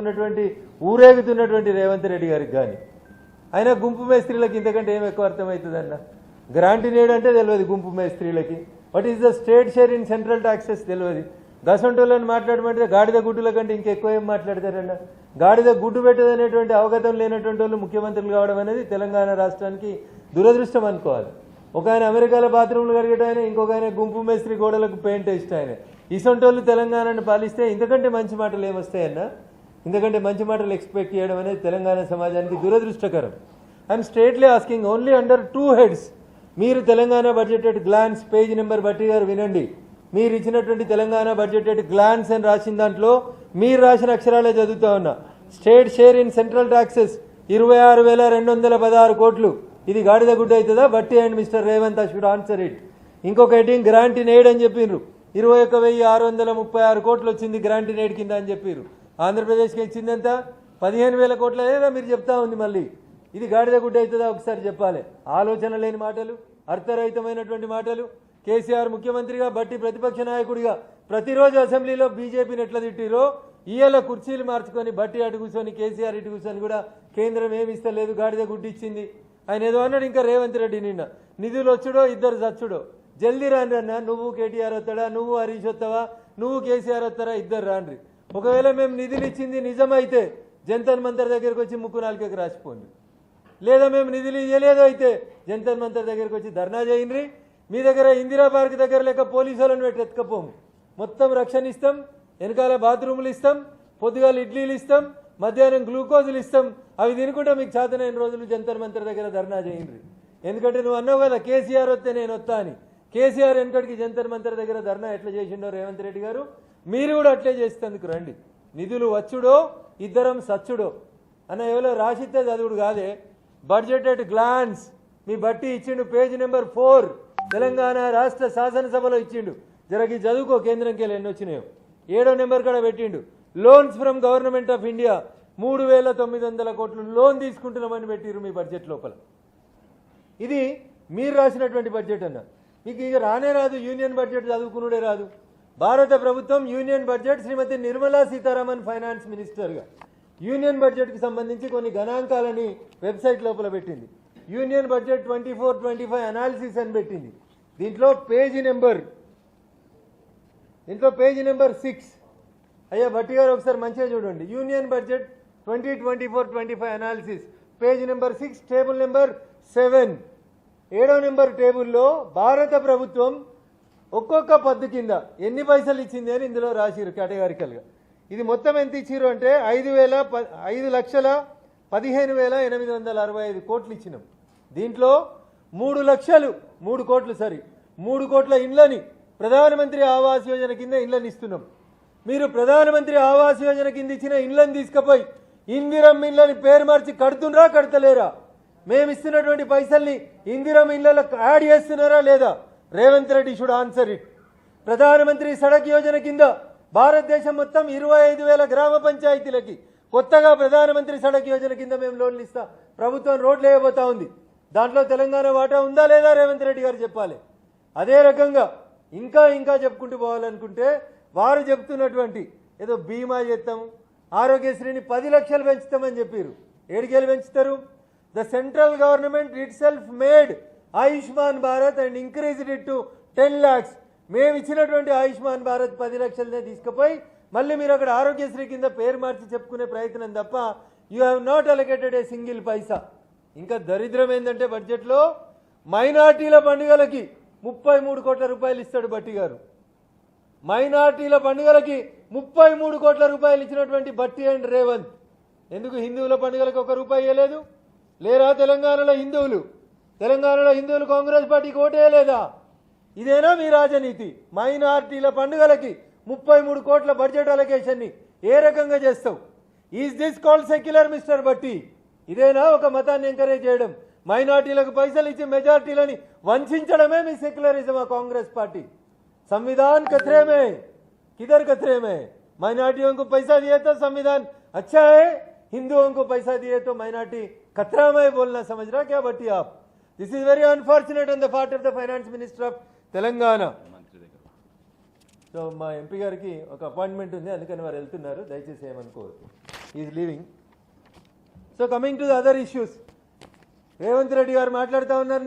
ఉన్నటువంటి ఊరేగుతున్నటువంటి రేవంత్ రెడ్డి గారికి కానీ అయినా గుంపు మేస్త్రీలకి ఇంతకంటే ఏం ఎక్కువ అర్థమవుతుందన్న? గ్రాంట్ నేడు అంటే తెలియదు గుంపు మేస్త్రీలకి. What is the state share in central taxes తెలియదు. దసంటోళ్ళని మాట్లాడమంటే గాడిద గుడ్డుల కంటే ఇంకెక్కువ ఏం మాట్లాడతారన్న? గాడిద గుడ్డు పెట్టదనేటువంటి అవగతం లేనటువంటి వాళ్ళు ముఖ్యమంత్రులు కావడం అనేది తెలంగాణ రాష్ట్రానికి దురదృష్టం అనుకోవాలి. ఒక ఆయన అమెరికాలో బాత్రూమ్లు కడిగేట ఆయన ఇంకొక ఆయన గుంపు మేస్త్రి గోడలకు పెయింట్ వేసిన ఆయన. ఇసంటోళ్ళు తెలంగాణను పాలిస్తే ఇంతకంటే మంచి మాటలు ఏమొస్తాయన్నా? ఎందుకంటే మంచి మాటలు ఎక్స్పెక్ట్ చేయడం అనేది తెలంగాణ సమాజానికి దురదృష్టకరం. I'm straightly asking only under two heads మీరు Telangana budgeted glance page number Bhatti గారు వినండి. మీరు ఇచ్చినటువంటి తెలంగాణ బడ్జెటెడ్ గ్లాన్స్ అని రాసిన దాంట్లో మీరు రాసిన అక్షరాలే చదువుతా ఉన్నా. State share in central taxes ఇరవై ఆరు వేల రెండు వందల పదహారు కోట్లు. ఇది గాడిద గుడ్డ అవుతుందా? Bhatti and mister Revanth should answer it ఇంకొక హెడ్డింగ్ గ్రాంట్ నేడ్ అని చెప్పిండ్రు ఇరవై ఒక వెయ్యి ఆరు వందల ముప్పై ఆరు కోట్లు వచ్చింది గ్రాంట్ నేడ్ కింద అని చెప్పారు ఆంధ్రప్రదేశ్కి ఇచ్చిందంత పదిహేను వేల కోట్ల లేదా మీరు చెప్తా ఉంది మళ్ళీ. ఇది గాడిద గుడ్డ అవుతుందా ఒకసారి చెప్పాలి. ఆలోచన లేని మాటలు అర్థరహితమైనటువంటి మాటలు. కేసీఆర్ ముఖ్యమంత్రిగా బట్టి ప్రతిపక్ష నాయకుడిగా ప్రతిరోజు అసెంబ్లీలో బీజేపీని ఎట్లా తిట్టిరో ఇయ్యాల కుర్చీలు మార్చుకొని బట్టి అటు కూర్చొని కేసీఆర్ ఇటు కూర్చొని కూడా కేంద్రం ఏమి ఇస్తలేదు గాడిద గుడ్డిచ్చింది ఆయన ఏదో అన్నాడు ఇంకా రేవంత్ రెడ్డి నిన్న. నిధులు వచ్చుడో ఇద్దరు చచ్చుడో. జల్దీ రాండి అన్న నువ్వు కేటీఆర్ వస్తాడా నువ్వు హరీష్ వస్తావా నువ్వు కేసీఆర్ వస్తారా ఇద్దరు రాండ్రి. ఒకవేళ మేము నిధులు ఇచ్చింది నిజమైతే జంతర్ మంతర్ దగ్గరికి వచ్చి ముక్కు నాలుకకి రాసిపోండి. లేదా మేము నిధులు ఇవ్వలేదు అయితే జంతర్ మంతర్ దగ్గరికి వచ్చి ధర్నా చేయండి. మీ దగ్గర ఇందిరా పార్క్ దగ్గర లేక పోలీసు వాళ్ళని పెట్టి ఎత్తుకపోము. మొత్తం రక్షణ ఇస్తాం వెనకాల బాత్రూములు ఇస్తాం పొద్దుగాల ఇడ్లీలు ఇస్తాం మధ్యాహ్నం గ్లూకోజులు ఇస్తాం. అవి తినుకుంటే మీకు చేతనైన రోజులు జంతర్ మంతర్ దగ్గర ధర్నా చేయండి. ఎందుకంటే నువ్వు అన్నావు కదా కేసీఆర్ వస్తే నేను వస్తా అని. కేసీఆర్ వెనకడికి జంతర్ మంతర్ దగ్గర ధర్నా ఎట్లా చేసిండో రేవంత్ రెడ్డి గారు? మీరు కూడా అట్లే చేసేందుకు రండి. నిధులు వచ్చుడో ఇద్దరం సచ్చుడో. అన్న ఎవరో రాసిస్తే చదువుడు కాదే. బడ్జెట్ గ్లాన్స్ మీ బట్టి ఇచ్చిండు పేజ్ నెంబర్ ఫోర్. తెలంగాణ రాష్ట్ర శాసనసభలో ఇచ్చిండు. జరగి చదువుకో కేంద్రంకి వెళ్ళి ఎన్ని వచ్చినాయో. ఏడో నెంబర్ కూడా పెట్టిండు. Loans from government of India మూడు వేల తొమ్మిది వందల కోట్లు లోన్ తీసుకుంటున్నామని పెట్టిరు మీ బడ్జెట్ లోపల. ఇది మీరు రాసినటువంటి బడ్జెట్ అన్న. మీకు ఇక రానే రాదు యూనియన్ బడ్జెట్ చదువుకునుడే రాదు. భారత ప్రభుత్వం union budget Shrimati Nirmala Sitharaman finance మినిస్టర్గా. యూనియన్ బడ్జెట్కి సంబంధించి కొన్ని గణాంకాలని వెబ్సైట్ లోపల పెట్టింది. Union budget twenty four twenty five analysis అని పెట్టింది. దీంట్లో పేజీ నెంబర్ దీంట్లో పేజీ నెంబర్ సిక్స్. అయ్యా భట్టి గారు ఒకసారి మంచిగా చూడండి. Union budget twenty twenty four twenty five analysis page number six table number seven. ఏడో నెంబర్ టేబుల్లో భారత ప్రభుత్వం ఒక్కొక్క పద్దు కింద ఎన్ని పైసలు ఇచ్చింది అని ఇందులో రాసిరు కేటగారికల్గా. ఇది మొత్తం ఎంత ఇచ్చిరు అంటే ఐదు వేల ప ఐదు లక్షల పదిహేను వేల ఎనిమిది వందల అరవై ఐదు కోట్లు ఇచ్చినాం. దీంట్లో మూడు లక్షలు మూడు కోట్లు సరి మూడు కోట్ల ఇండ్లని ప్రధానమంత్రి ఆవాస్ యోజన కింద ఇండ్లని ఇస్తున్నాం. మీరు ప్రధానమంత్రి ఆవాస్ యోజన కింద ఇచ్చిన ఇండ్లను తీసుకుపోయి ఇందిరం ఇండ్లని పేరు మార్చి కడుతుండ్రా కడతలేరా? మేము ఇస్తున్నటువంటి పైసల్ని ఇందిరం ఇళ్ళకు యాడ్ చేస్తున్నారా లేదా? Revanth Reddy should answer it. Pradhan Mantri Sadak Yojana కింద భారతదేశం మొత్తం ఇరవై ఐదు వేల గ్రామ పంచాయతీలకి కొత్తగా ప్రధానమంత్రి సడక్ యోజన కింద మేము లోన్లు ఇస్తాం ప్రభుత్వం రోడ్లు వేయబోతా ఉంది. దాంట్లో తెలంగాణ వాటా ఉందా లేదా రేవంత్ రెడ్డి గారు చెప్పాలి. అదే రకంగా ఇంకా ఇంకా చెప్పుకుంటూ పోవాలనుకుంటే వారు చెప్తున్నటువంటి ఏదో బీమా చేస్తాము ఆరోగ్యశ్రీని పది లక్షలు పెంచుతామని చెప్పారు. ఏడుగేలు పెంచుతారు? The central government itself made Ayushman Bharat and increased it to ten lakhs మేము ఇచ్చినటువంటి ఆయుష్మాన్ భారత్ పది లక్షలనే తీసుకుపోయి మళ్ళీ మీరు అక్కడ ఆరోగ్యశ్రీ కింద పేరు మార్చి చెప్పుకునే ప్రయత్నం తప్ప you have not allocated a single paisa. ఇంకా దరిద్రం ఏంటంటే బడ్జెట్లో మైనార్టీల పండుగలకి ముప్పై మూడు కోట్ల రూపాయలు ఇస్తాడు బట్టి గారు. మైనార్టీల పండుగలకి ముప్పై మూడు కోట్ల రూపాయలు ఇచ్చినటువంటి బట్టి అండ్ రేవంత్. ఎందుకు హిందువుల పండుగలకు ఒక రూపాయి ఇవ్వలేదు లేరా తెలంగాణలో హిందువులు? తెలంగాణలో హిందువులు కాంగ్రెస్ పార్టీకి ఓటేయలేదా ఇదేనా మీ రాజనీతి మైనార్టీల పండుగలకి ముప్పై మూడు కోట్ల బడ్జెట్ అలొకేషన్ని ఏ రకంగా చేస్తావు is this call secular mister Bhatti ఇదేనా ఒక మతాన్ని ఎంకరేజ్ చేయడం మైనార్టీలకు పైసలు ఇచ్చి మెజార్టీలని వంచడమే మీ సెక్యులరిజం ఆ కాంగ్రెస్ పార్టీ संविधान कचरे में किधर कचरे में माइनॉरिटियों को पैसा दिए तो संविधान अच्छा है हिंदुओं को पैसा दिए तो माइनॉरिटी खतरा में बोलना समझ रहा क्या बट्टी आप this is very unfortunate on the part of the finance minister of Telangana so మా ఎంపీ గారికి ఒక అపాయింట్మెంట్ ఉంది అందుకని వారు వెళ్తున్నారు. దయచేసి ఏమనుకోరు is leaving so coming to the other issues Revanth Reddy గారు మాట్లాడుతూ ఉన్నారు.